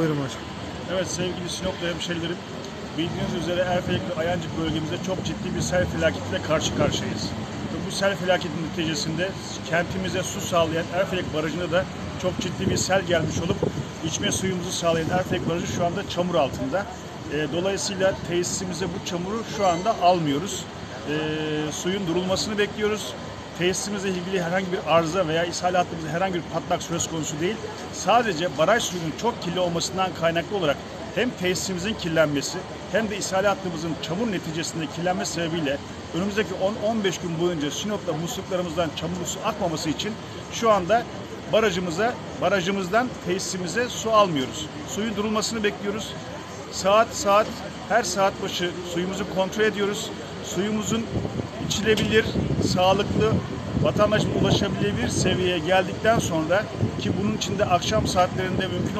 Buyurun başkanım. Evet sevgili Sinoplu hemşehrilerim, bildiğiniz üzere Erfelek ve Ayancık bölgemizde çok ciddi bir sel felaketiyle karşı karşıyayız. Ve bu sel felaketin neticesinde kentimize su sağlayan Erfelek Barajı'na da çok ciddi bir sel gelmiş olup içme suyumuzu sağlayan Erfelek Barajı şu anda çamur altında. E, Dolayısıyla tesisimize bu çamuru şu anda almıyoruz. E, suyun durulmasını bekliyoruz. Tesisimizle ilgili herhangi bir arıza veya ishal hattımızda herhangi bir patlak söz konusu değil. Sadece baraj suyunun çok kirli olmasından kaynaklı olarak hem tesisimizin kirlenmesi hem de ishal hattımızın çamur neticesinde kirlenme sebebiyle önümüzdeki 10-15 gün boyunca Sinop'ta musluklarımızdan çamur su akmaması için şu anda barajımıza, barajımızdan tesisimize su almıyoruz. Suyun durulmasını bekliyoruz. Saat saat her saat başı suyumuzu kontrol ediyoruz. Suyumuzun içilebilir, sağlıklı, vatandaşın ulaşabilebilir seviyeye geldikten sonra ki bunun içinde akşam saatlerinde mümkün